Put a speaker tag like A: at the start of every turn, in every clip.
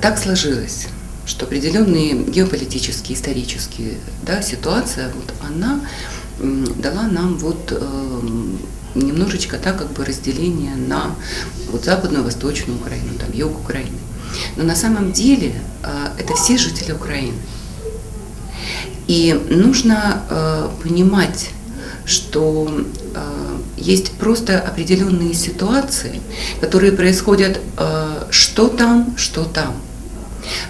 A: так сложилось, что определенные геополитические, исторические да, ситуация, вот она дала нам вот э, немножечко так как бы разделение на вот западную, восточную Украину, там юг Украины. Но на самом деле э, это все жители Украины. И нужно э, понимать, что э, есть просто определенные ситуации, которые происходят э, что там, что там.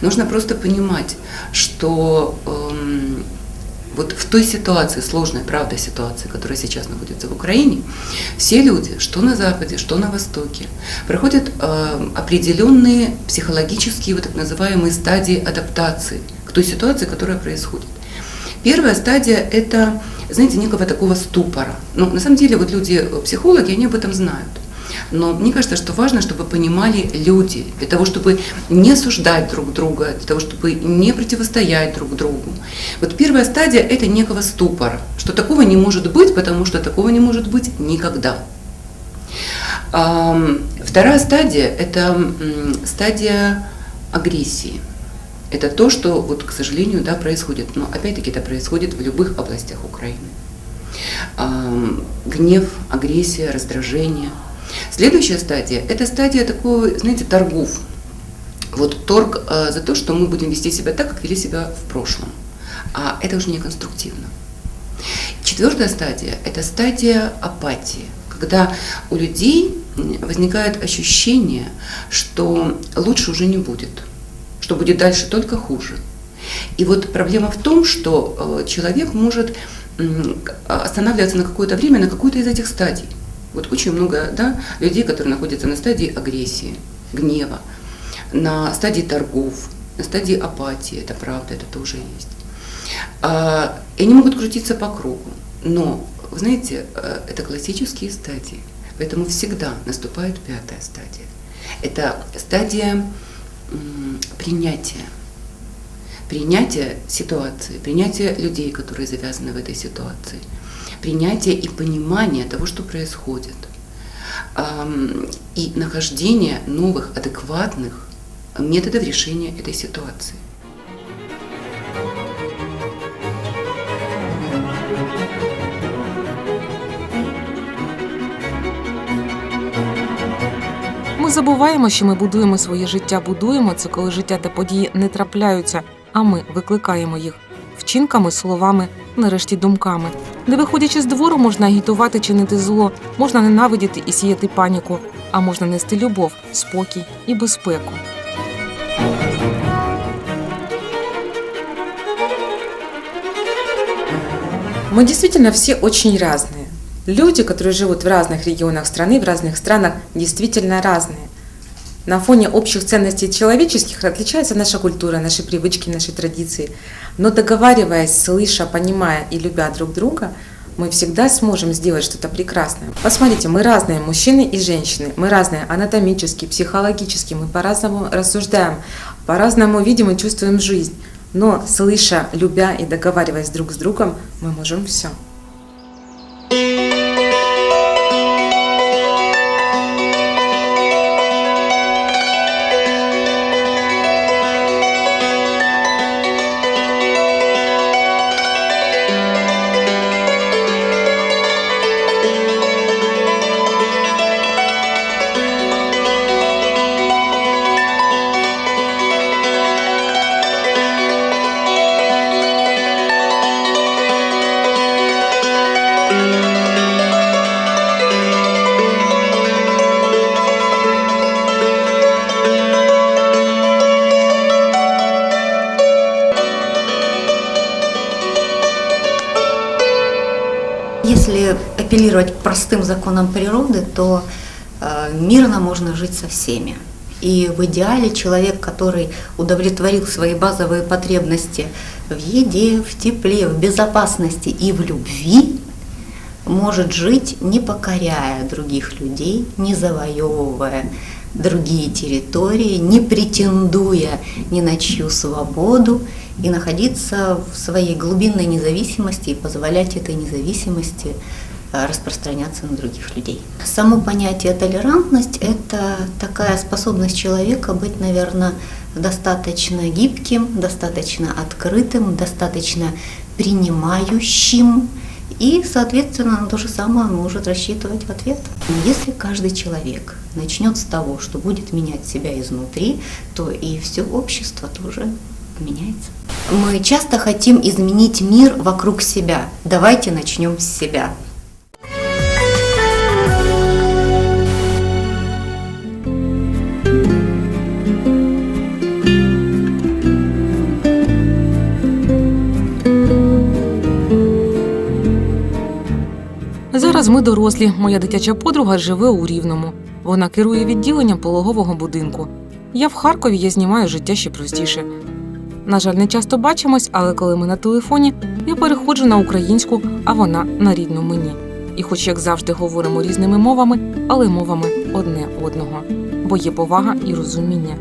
A: Нужно просто понимать, что э, вот в той ситуации, сложной, правда, ситуации, которая сейчас находится в Украине, все люди, что на Западе, что на Востоке, проходят э, определенные психологические, вот так называемые стадии адаптации к той ситуации, которая происходит. Первая стадия – это, знаете, некого такого ступора. Ну, на самом деле, вот люди, психологи, они об этом знают. Но мне кажется, что важно, чтобы понимали люди, для того, чтобы не осуждать друг друга, для того, чтобы не противостоять друг другу. Вот первая стадия – это некого ступора, что такого не может быть, потому что такого не может быть никогда. Вторая стадия – это стадия агрессии. Это то, что, вот, к сожалению, да, происходит. Но опять-таки это происходит в любых областях Украины. Гнев, агрессия, раздражение – Следующая стадия – это стадия такого, знаете, торгов. Вот торг э, за то, что мы будем вести себя так, как вели себя в прошлом. А это уже не конструктивно. Четвертая стадия – это стадия апатии, когда у людей возникает ощущение, что лучше уже не будет, что будет дальше только хуже. И вот проблема в том, что э, человек может останавливаться на какое-то время на какой-то из этих стадий. Вот очень много да, людей, которые находятся на стадии агрессии, гнева, на стадии торгов, на стадии апатии, это правда, это тоже есть. А, и они могут крутиться по кругу. Но, вы знаете, э, это классические стадии. Поэтому всегда наступает пятая стадия. Это стадия принятия. Принятия ситуации, принятия людей, которые завязаны в этой ситуации – принятие и понимание того, что происходит, и нахождение новых, адекватных методов решения этой ситуации.
B: Ми забуваємо, що ми будуємо своє життя, будуємо це, коли життя та події не трапляються, а ми викликаємо їх вчинками, словами, нарешті думками. Не виходячи з двору, можна агітувати, чинити зло, можна ненавидіти і сіяти паніку, а можна нести любов, спокій і безпеку.
C: Мы действительно все очень разные. Люди, которые живут в разных регионах страны, в разных странах, действительно разные. На фоне общих ценностей человеческих отличается наша культура, наши привычки, наши традиции. Но договариваясь, слыша, понимая и любя друг друга, мы всегда сможем сделать что-то прекрасное. Посмотрите, мы разные, мужчины и женщины. Мы разные анатомически, психологически. Мы по-разному рассуждаем, по-разному видим и чувствуем жизнь. Но слыша, любя и договариваясь друг с другом, мы можем все.
D: Апеллировать к простым законам природы, то э, мирно можно жить со всеми. И в идеале человек, который удовлетворил свои базовые потребности в еде, в тепле, в безопасности и в любви, может жить, не покоряя других людей, не завоевывая другие территории, не претендуя ни на чью свободу и находиться в своей глубинной независимости и позволять этой независимости распространяться на других людей. Само понятие толерантность – это такая способность человека быть, наверное, достаточно гибким, достаточно открытым, достаточно принимающим. И, соответственно, на то же самое может рассчитывать в ответ. Если каждый человек начнет с того, что будет менять себя изнутри, то и все общество тоже меняется. Мы часто хотим изменить мир вокруг себя. Давайте начнем с себя.
B: Зараз ми дорослі. Моя дитяча подруга живе у Рівному. Вона керує відділенням пологового будинку. Я в Харкові, я знімаю життя ще простіше. На жаль, не часто бачимось, але коли ми на телефоні, я переходжу на українську, а вона на рідну мені. І хоч як завжди говоримо різними мовами, але мовами одне одного, бо є повага і розуміння.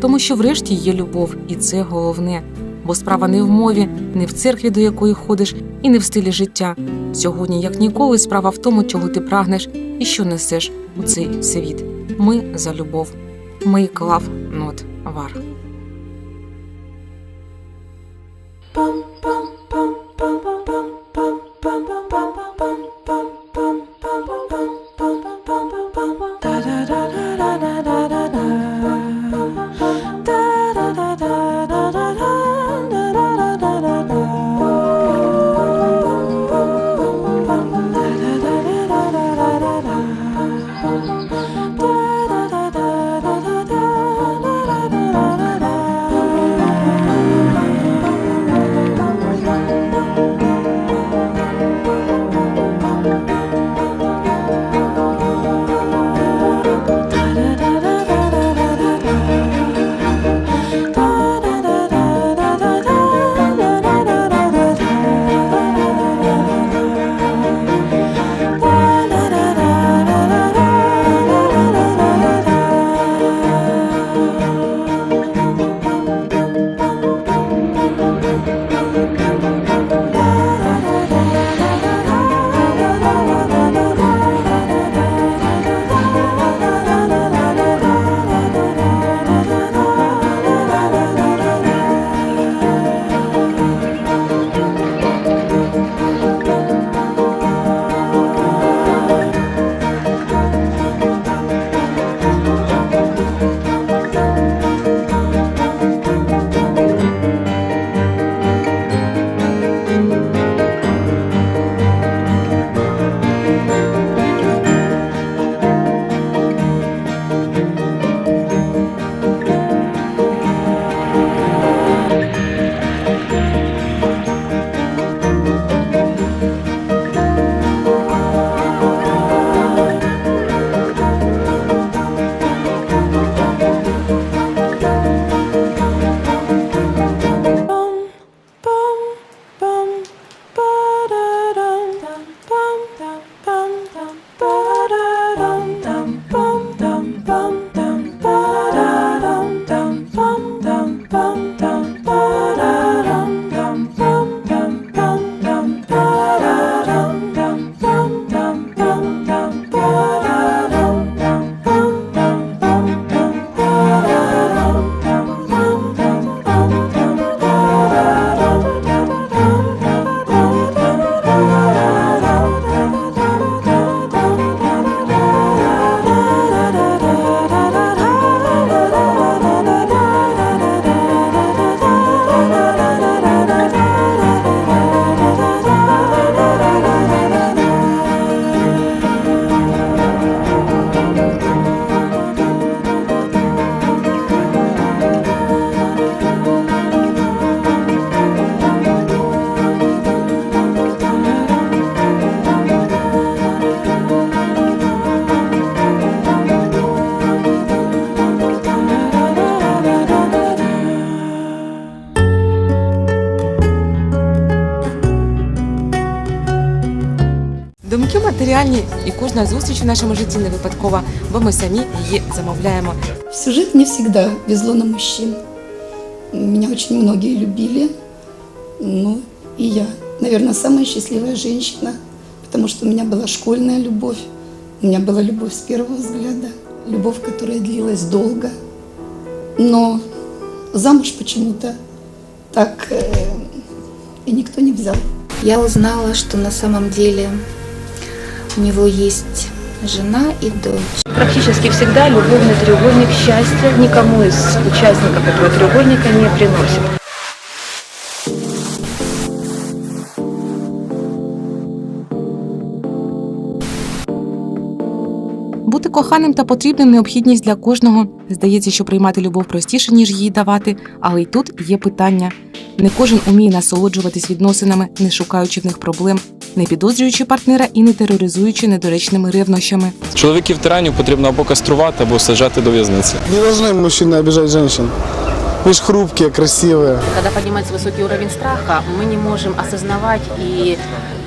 B: Тому що врешті є любов, і це головне. Бо справа не в мові, не в церкві, до якої ходиш, і не в стилі життя. Сьогодні, як ніколи, справа в тому, чого ти прагнеш і що несеш у цей світ. Ми за любов. Make love, not war. Думки матеріальні, і кожна зустріч у нашому житті не випадкова, бо ми самі її замовляємо.
E: Всю жизнь мне всегда везло на мужчин. Меня очень многие любили. Ну, и я, наверное, самая счастливая женщина, потому что у меня была школьная любовь, у меня была любовь с первого взгляда, любовь, которая длилась долго. Но замуж почему-то так э, и никто не взял.
F: Я узнала, что на самом деле у него есть жена и дочь.
G: Практически всегда любовный треугольник счастья никому из участников этого треугольника не приносит.
B: Бути коханим та потрібним необхідність для кожного. Здається, що приймати любов простіше, ніж її давати, але й тут є питання. Не кожен уміє насолоджуватись відносинами, не шукаючи в них проблем, не підозрюючи партнера і не тероризуючи недоречними ревнощами.
H: Чоловіків тиранів потрібно або каструвати, або саджати до в'язниці.
I: Не должны мужчины обижать женщин. Мы ж хрупкие, красивые.
J: Когда поднимается высокий уровень страха, мы не можем осознавать и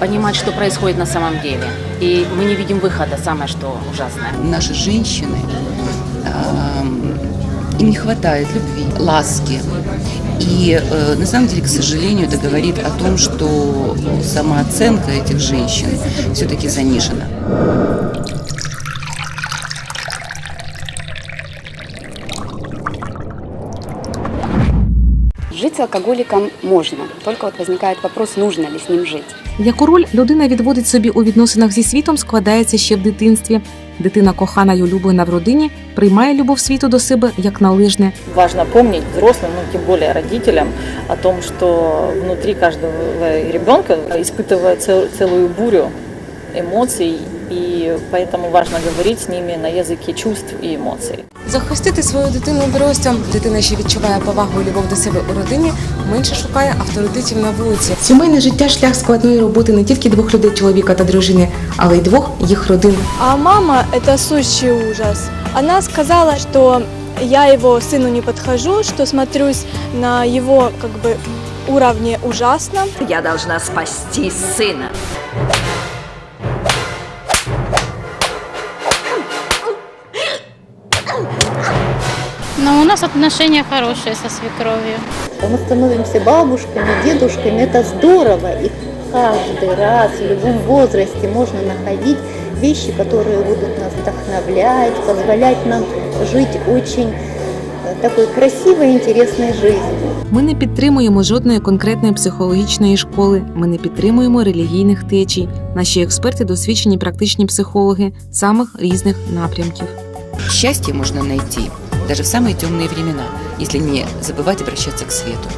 J: понимать, что происходит на самом деле. И мы не видим выхода, самое что ужасное.
A: Наши женщины, ам, им не хватает любви, ласки. И э, на самом деле, к сожалению, это говорит о том, что самооценка этих женщин все-таки занижена.
K: Жить с алкоголиком можно, только вот возникает вопрос, нужно ли с ним жить.
B: Яку роль людина відводить собі у відносинах зі світом, складається ще в дитинстві. Дитина, кохана й улюблена в родині, приймає любов світу до себе як належне.
G: Важно помнить взрослым, ну тем более родителям, о том, что внутри каждого ребенка испытывает цел- целую бурю эмоций, и поэтому важно говорить с ними на языке чувств и эмоций.
C: Захистити свою дитину дорослям, дитина, що відчуває повагу і любов до себе у родині, менше шукає авторитетів на вулиці. Сімейне життя шлях складної роботи не тільки двох людей, чоловіка та дружини, але й двох їх родин.
L: А мама – это сущий ужас. Она сказала, что я его сыну не подхожу, что смотрюсь на его как бы уровне ужасно.
G: Я должна спасти сына.
K: нас отношения хорошие со свекровью.
D: Мы становимся бабушками, дедушками, это здорово. И каждый раз, в любом возрасте можно находить вещи, которые будут нас вдохновлять, позволять нам жить очень э, такой красивой, интересной жизнью.
B: Ми не підтримуємо жодної конкретної психологічної школи. Ми не підтримуємо релігійних течій. Наші експерти досвідчені практичні психологи самих різних напрямків.
A: Счастье можно найти даже в самые темные времена, если не забывать обращаться к свету.